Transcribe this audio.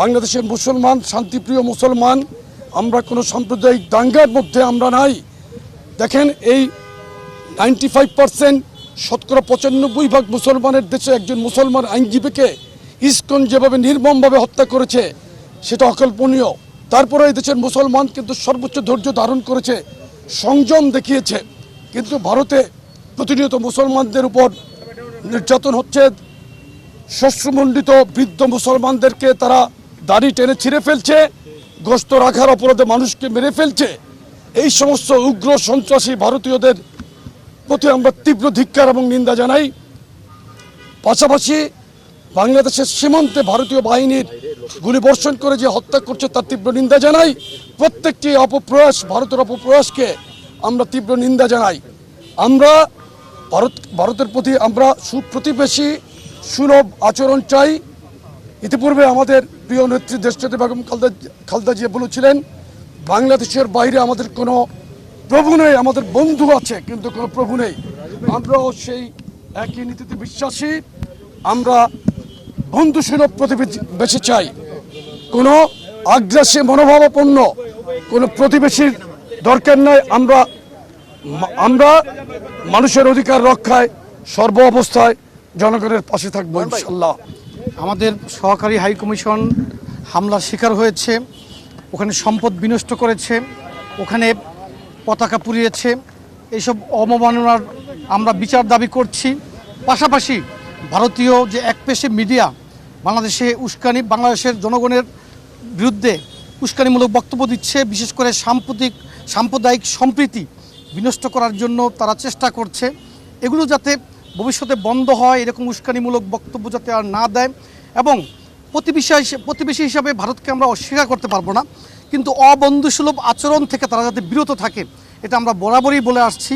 বাংলাদেশের মুসলমান, শান্তিপ্রিয় মুসলমান, আমরা কোনো সাম্প্রদায়িক দাঙ্গার মধ্যে আমরা নাই। দেখেন এই নাইনটি ফাইভ পার্সেন্ট শতকরা পঁচানব্বই ভাগ মুসলমানের দেশে একজন মুসলমান আইনজীবীকে ইস্কন যেভাবে নির্মমভাবে হত্যা করেছে, সেটা অকল্পনীয়। তারপরে এই দেশের মুসলমান কিন্তু সর্বোচ্চ ধৈর্য ধারণ করেছে, সংযম দেখিয়েছে। কিন্তু ভারতে প্রতিনিয়ত মুসলমানদের উপর নির্যাতন হচ্ছে। শস্যমণ্ডিত বৃদ্ধ মুসলমানদেরকে তারা দাড়ি টেনে ছিঁড়ে ফেলছে, গোস্ত রাখার অপরাধে মানুষকে মেরে ফেলছে। এই সমস্ত উগ্র সন্ত্রাসী ভারতীয়দের প্রতি আমরা তীব্র ধিক্কার এবং নিন্দা জানাই। পাশাপাশি বাংলাদেশের সীমান্তে ভারতীয় বাহিনীর গুলিবর্ষণ করে যে হত্যা করছে, তার তীব্র নিন্দা জানাই। প্রত্যেকটি অপপ্রয়াস, ভারতের অপপ্রয়াসকে আমরা তীব্র নিন্দা জানাই। আমরা ভারত, ভারতের প্রতি আমরা সুপ্রতিবেশী, সুলভ আচরণ চাই। ইতিপূর্বে আমাদের প্রিয় নেত্রী দেশটাতে বেগম খালদা খালদা জিয়া বলেছিলেন বাংলাদেশের বাইরে আমাদের কোনো প্রভু নেই আমাদের বন্ধু আছে কিন্তু কোনো প্রভু নেই। আমরাও সেই একই নীতিতে বিশ্বাসী। আমরা বন্ধু সুলভ প্রতিবেশী চাই। কোনো আগ্রাসী মনোভাবাপন্ন কোনো প্রতিবেশীর দরকার নাই। আমরা আমরা মানুষের অধিকার রক্ষায় সর্ব অবস্থায় জনগণের পাশে থাকব ইনশাল্লাহ। আমাদের সহকারী হাই কমিশন হামলার শিকার হয়েছে, ওখানে সম্পদ বিনষ্ট করেছে, ওখানে পতাকা পুড়িয়েছে এইসব অবমাননার আমরা বিচার দাবি করছি। পাশাপাশি ভারতীয় যে একপেশে মিডিয়া, বাংলাদেশে উস্কানি, বাংলাদেশের জনগণের বিরুদ্ধে উস্কানিমূলক বক্তব্য দিচ্ছে, বিশেষ করে সাম্প্রতিক সাম্প্রদায়িক সম্প্রীতি বিনষ্ট করার জন্য তারা চেষ্টা করছে। এগুলো যাতে ভবিষ্যতে বন্ধ হয়, এরকম উস্কানিমূলক বক্তব্য যাতে আর না দেয়। এবং প্রতিবেশী প্রতিবেশী হিসাবে ভারতকে আমরা অস্বীকার করতে পারব না। কিন্তু অবন্ধুসুলভ আচরণ থেকে তারা যাতে বিরত থাকে, এটা আমরা বরাবরই বলে আসছি।